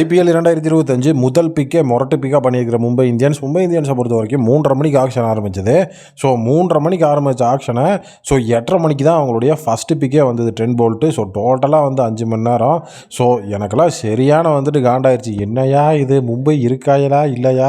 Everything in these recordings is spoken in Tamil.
ஐபிஎல் இரண்டாயிரத்தி இருபத்தஞ்சு முதல் பிக்கே மொரட்டு பிக்காக பண்ணியிருக்கிற மும்பை இந்தியன்ஸ். மும்பை இந்தியன்ஸை பொறுத்த வரைக்கும் மூன்றரை மணிக்கு ஆக்ஷன் ஆரம்பிச்சது. ஸோ மூன்றரை மணிக்கு ஆரம்பித்த ஆக்ஷனை ஸோ எட்டரை மணிக்கு தான் அவங்களுடைய ஃபஸ்ட்டு பிக்கே வந்தது டென் போல்ட்டு ஸோ டோட்டலாக வந்து அஞ்சு மணி நேரம். ஸோ எனக்கெல்லாம் சரியான வந்துட்டு காண்டாயிருச்சு. என்னையா இது? மும்பை இருக்காயலா? இல்லையா?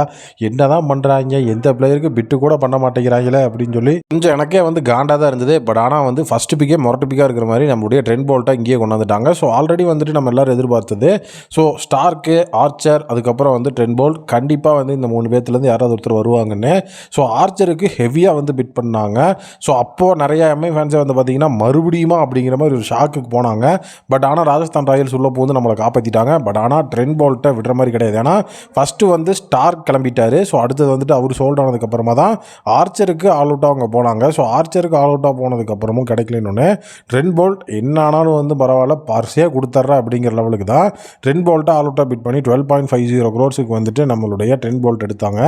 என்ன தான் பண்ணுறாங்க எந்த பிளேயருக்கு பிட்டு கூட பண்ண மாட்டேங்கிறாங்களே? அப்படின்னு சொல்லி கொஞ்சம் எனக்கே வந்து காண்டாக தான் இருந்தது. பட் ஆனால் வந்து ஃபஸ்ட்டு பிக்கே மொரட்டு பிக்காக இருக்கிற மாதிரி நம்மளுடைய ட்ரெண்ட் போல்ட்டை இங்கேயே கொண்டாந்துட்டாங்க. ஸோ ஆல்ரெடி வந்துட்டு நம்ம எல்லாரும் எதிர்பார்த்தது. ஸோ ஸ்டார் கிளார்க்கு ஆர்ச்சர் அதுக்கப்புறம் வந்து ட்ரெண்ட் போல்ட். கண்டிப்பாக வந்து இந்த மூணு பேர்த்துலேருந்து யாராவது ஒருத்தர் வருவாங்கன்னு. ஸோ ஆர்ச்சருக்கு ஹெவியாக வந்து பிட் பண்ணாங்க. ஸோ அப்போது நிறைய எம்ஐ ஃபேன்ஸே வந்து பார்த்திங்கன்னா மறுபடியுமா அப்படிங்கிற மாதிரி ஒரு ஷாக்குக்கு போனாங்க. பட் ஆனால் ராஜஸ்தான் ராயல்ஸ் உள்ள போது நம்மளை காப்பாற்றிட்டாங்க பட் ஆனால் ட்ரெண்ட் போல்ட்டை விடுற மாதிரி கிடையாது. ஏன்னா ஃபஸ்ட்டு வந்து ஸ்டார் கிளம்பிட்டார். ஸோ அடுத்தது வந்துட்டு அவர் சோல்ட் ஆனதுக்கப்புறமா தான் ஆர்ச்சருக்கு ஆல் அவுட்டாக அவங்க போனாங்க. ஸோ ஆர்ச்சருக்கு ஆல் அவுட்டாக போனதுக்கப்புறமும் கிடைக்கலன்னு. ட்ரெண்ட் போல்ட் என்ன ஆனாலும் வந்து பரவாயில்ல பார்சியாக கொடுத்துட்றா அப்படிங்கிற லெவலுக்கு தான் ட்ரெண்ட் போல்ட்டாக ஆல் அவுட்டாக பிட் பண்ணி டுவெல் பாயிண்ட் ஃபைவ் ஜீரோ க்ரோர்ஸுக்கு வந்துட்டு நம்மளுடைய டென் போல்ட் எடுத்தாங்க.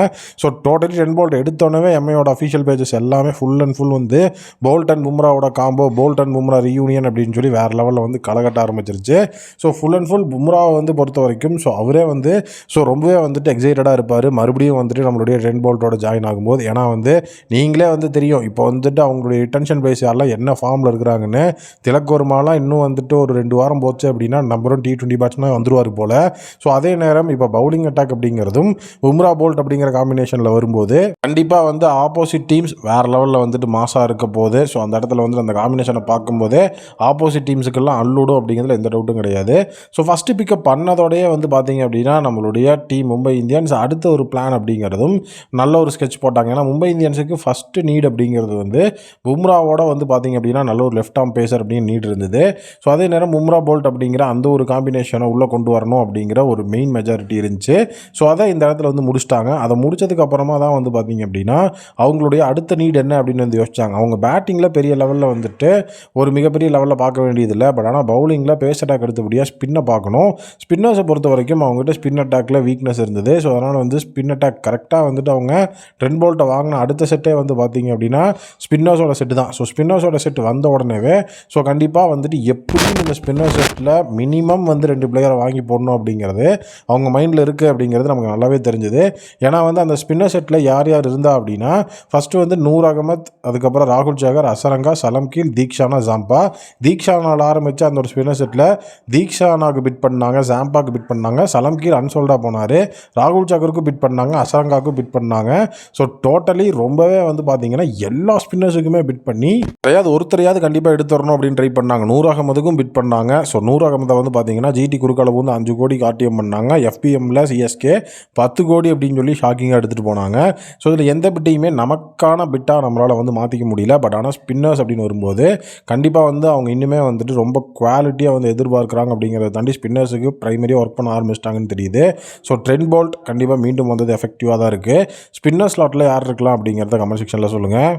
ஸோ டோட்டலி டென் போல்ட் எடுத்தோடனே எம்ஐயோட அஃபிஷியல் பேஜஸ் எல்லாமே ஃபுல் அண்ட் ஃபுல் வந்து Boult and பும்ராவோட combo Boult and Bumrah reunion அப்படின்னு சொல்லி வேறு லெவலில் வந்து கலகட்ட ஆரம்பிச்சிருச்சு. ஸோ ஃபுல் அண்ட் ஃபுல் பும்ராவை வந்து பொறுத்த வரைக்கும் ஸோ அவரே வந்து ஸோ ரொம்பவே வந்துட்டு எக்ஸைட்டடாக இருப்பார். மறுபடியும் வந்துட்டு நம்மளுடைய டென் போல்ட்டோட ஜாயின் ஆகும்போது ஏன்னா வந்து நீங்களே வந்து தெரியும். இப்போ வந்துட்டு அவங்களுடைய ரிட்டன்ஷன் பேஸ் யாரெல்லாம் என்ன ஃபார்மில் இருக்கிறாங்கன்னு திலக் வர்மாலாம் இன்னும் வந்துட்டு ஒரு ரெண்டு வாரம் போச்சு அப்படின்னா நம்பரும் டி டுவெண்ட்டி பேட்ஸ்மேன் வந்துருவார் போல். ஸோ அதே நேரம் இப்போ பவுலிங் அட்டாக் அப்படிங்கிறதும் பும்ரா போல்ட் அப்படிங்கிற காம்பினேஷனில் வரும்போது கண்டிப்பாக வந்து ஆப்போசிட் டீம்ஸ் வேறு லெவலில் வந்துட்டு மாசாக இருக்க போது ஸோ அந்த இடத்துல வந்து அந்த காம்பினேஷனை பார்க்கும்போதே ஆப்போசிட் டீம்ஸுக்கெல்லாம் அள்ளுடும் அப்படிங்கிறதுல எந்த டவுட்டும் கிடையாது. ஸோ ஃபஸ்ட்டு பிக்கப் பண்ணதோடய வந்து பார்த்தீங்க அப்படின்னா நம்மளுடைய டீம் மும்பை இந்தியன்ஸ் அடுத்த ஒரு பிளான் அப்படிங்கிறதும் நல்ல ஒரு ஸ்கெட்ச் போட்டாங்க. ஏன்னா மும்பை இந்தியன்ஸுக்கு ஃபஸ்ட்டு நீட் அப்படிங்கிறது வந்து பும்ராவோட வந்து பார்த்தீங்க அப்படின்னா நல்ல ஒரு லெஃப்ட் ஆம் பேசர் அப்படின்னு நீட் இருந்தது. ஸோ அதே நேரம் பும்ரா போல்ட் அப்படிங்கிற அந்த ஒரு காம்பினேஷனை உள்ளே கொண்டு வரணும் அப்படிங்கிற ஒரு மெயின் மெஜாரிட்டி இருந்துச்சு. ஸோ அதை இந்த இடத்துல வந்து முடிச்சிட்டாங்க. அதை முடிச்சதுக்கப்புறமா தான் வந்து பார்த்தீங்க அப்படின்னா அவங்களுடைய அடுத்த நீட் என்ன அப்படின்னு வந்து யோசிச்சாங்க. அவங்க பேட்டிங்கில் பெரிய லெவலில் வந்துட்டு ஒரு மிகப்பெரிய லெவலில் பார்க்க வேண்டியதில்லை. பட் ஆனால் பவுலிங்கில் பேஸ் அட்டாக் அடுத்தபடியாக ஸ்பின்னை பார்க்கணும். ஸ்பின்னர்ஸை பொறுத்த வரைக்கும் அவங்ககிட்ட ஸ்பின் அட்டாக்கில் வீக்னஸ் இருந்தது. ஸோ அதனால் வந்து ஸ்பின் அட்டாக் கரெக்டாக வந்துட்டு அவங்க ட்ரெண்ட் போல்ட்டை வாங்கின அடுத்த செட்டே வந்து பார்த்தீங்க அப்படின்னா ஸ்பின்னர்ஸோட செட்டு தான். ஸோ ஸ்பின்னர்ஸோட செட் வந்த உடனேவே ஸோ கண்டிப்பாக வந்துட்டு எப்படியும் இந்த ஸ்பின்னர் செட்டில் மினிமம் வந்து ரெண்டு பிளேயரை வாங்கி போடணும் அப்படிங்கிறது அவங்க மைண்டில் இருக்குது அப்படிங்கிறது நமக்கு நல்லாவே தெரிஞ்சுது. ஏன்னா வந்து அந்த ஸ்பின்னர் செட்டில் யார் யார் இருந்தா அப்படின்னா ஃபஸ்ட்டு வந்து நூர் அகமத் அதுக்கப்புறம் ராகுல் ஜாகர் அசரங்கா சலம்கீல் தீக்ஷானா ஜாம்பா. தீக்ஷானால் ஆரம்பித்து அந்த ஒரு ஸ்பின்னர் செட்டில் தீக்ஷானாக்கு பிட் பண்ணாங்க ஜாம்பாவுக்கு பிட் பண்ணாங்க சலம்கீல் அன்சோல்டாக போனார். ராகுல் ஜாகருக்கும் பிட் பண்ணாங்க அசரங்காவுக்கும் பிட் பண்ணாங்க. ஸோ டோட்டலி ரொம்பவே வந்து பார்த்தீங்கன்னா எல்லா ஸ்பின்னர்ஸுக்குமே பிட் பண்ணி யாரையாவது ஒருத்தரையாவது கண்டிப்பாக எடுத்துடணும் அப்படின்னு ட்ரை பண்ணாங்க. நூர் அகமதுக்கும் பிட் பண்ணாங்க. ஸோ நூர் அகமதை வந்து பார்த்தீங்கன்னா ஜிடி குறுக்களவு வந்து அஞ்சு கோடி ஆர்டிஎம் பண்ணாங்க. எஃபிஎம்மில் சிஎஸ்கே பத்து கோடி அப்படின்னு சொல்லி ஷாக்கிங்காக எடுத்துகிட்டு போனாங்க. ஸோ இதில் எந்த பிட்டையுமே நமக்கான பிட்டாக நம்மளால் வந்து மாற்றிக்க முடியல. பட் ஆனால் ஸ்பின்னர்ஸ் அப்படின்னு வரும்போது கண்டிப்பாக வந்து அவங்க இன்னுமே வந்துட்டு ரொம்ப குவாலிட்டியாக வந்து எதிர்பார்க்குறாங்க அப்படிங்கிறத தாண்டி ஸ்பின்னர்ஸுக்கு ப்ரைமரியாக ஒர்க் பண்ண ஆரம்பிச்சிட்டாங்கன்னு தெரியுது. ஸோ ட்ரெண்ட் போல்ட் கண்டிப்பாக மீண்டும் வந்தது எஃபெக்டிவாக தான் இருக்குது ஸ்பின்னர் ஸ்லாட்டில் யார் இருக்கலாம் அப்படிங்கிறத கமெண்ட் செக்ஷனில் சொல்லுங்கள்